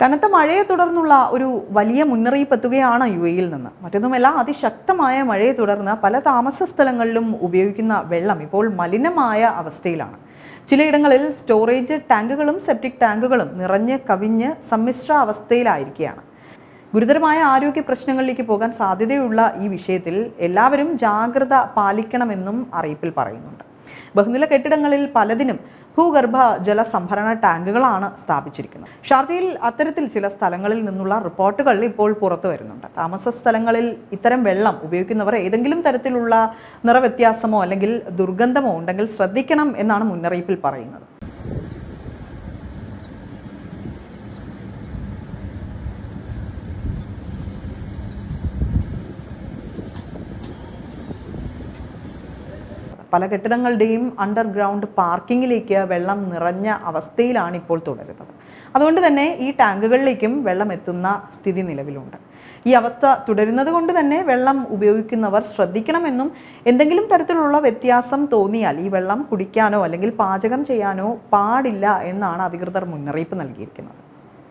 കനത്ത മഴയെ തുടർന്നുള്ള ഒരു വലിയ മുന്നറിയിപ്പ് എത്തുകയാണ് യു എയിൽ നിന്ന്. മറ്റൊന്നുമല്ല അതിശക്തമായ മഴയെ തുടർന്ന് പല താമസ സ്ഥലങ്ങളിലും ഉപയോഗിക്കുന്ന വെള്ളം ഇപ്പോൾ മലിനമായ അവസ്ഥയിലാണ്. ചിലയിടങ്ങളിൽ സ്റ്റോറേജ് ടാങ്കുകളും സെപ്റ്റിക് ടാങ്കുകളും നിറഞ്ഞ് കവിഞ്ഞ് സമ്മിശ്ര അവസ്ഥയിലായിരിക്കുകയാണ്. ഗുരുതരമായ ആരോഗ്യ പ്രശ്നങ്ങളിലേക്ക് പോകാൻ സാധ്യതയുള്ള ഈ വിഷയത്തിൽ എല്ലാവരും ജാഗ്രത പാലിക്കണമെന്നും അറിയിപ്പിൽ പറയുന്നുണ്ട്. ബഹുനില കെട്ടിടങ്ങളിൽ പലതിനും ഭൂഗർഭ ജലസംഭരണ ടാങ്കുകളാണ് സ്ഥാപിച്ചിരിക്കുന്നത്. ഷാർജയിൽ അത്തരത്തിൽ ചില സ്ഥലങ്ങളിൽ നിന്നുള്ള റിപ്പോർട്ടുകൾ ഇപ്പോൾ പുറത്തു വരുന്നുണ്ട്. താമസ സ്ഥലങ്ങളിൽ ഇത്തരം വെള്ളം ഉപയോഗിക്കുന്നവർ ഏതെങ്കിലും തരത്തിലുള്ള നിറവ്യത്യാസമോ അല്ലെങ്കിൽ ദുർഗന്ധമോ ഉണ്ടെങ്കിൽ ശ്രദ്ധിക്കണം എന്നാണ് മുന്നറിയിപ്പിൽ പറയുന്നത്. പല കെട്ടിടങ്ങളുടെയും അണ്ടർഗ്രൗണ്ട് പാർക്കിങ്ങിലേക്ക് വെള്ളം നിറഞ്ഞ അവസ്ഥയിലാണ് ഇപ്പോൾ തുടരുന്നത്. അതുകൊണ്ട് തന്നെ ഈ ടാങ്കുകളിലേക്കും വെള്ളം എത്തുന്ന സ്ഥിതി നിലവിലുണ്ട്. ഈ അവസ്ഥ തുടരുന്നത് കൊണ്ട് തന്നെ വെള്ളം ഉപയോഗിക്കുന്നവർ ശ്രദ്ധിക്കണമെന്നും എന്തെങ്കിലും തരത്തിലുള്ള വ്യത്യാസം തോന്നിയാൽ ഈ വെള്ളം കുടിക്കാനോ അല്ലെങ്കിൽ പാചകം ചെയ്യാനോ പാടില്ല എന്നാണ് അധികൃതർ മുന്നറിയിപ്പ് നൽകിയിരിക്കുന്നത്.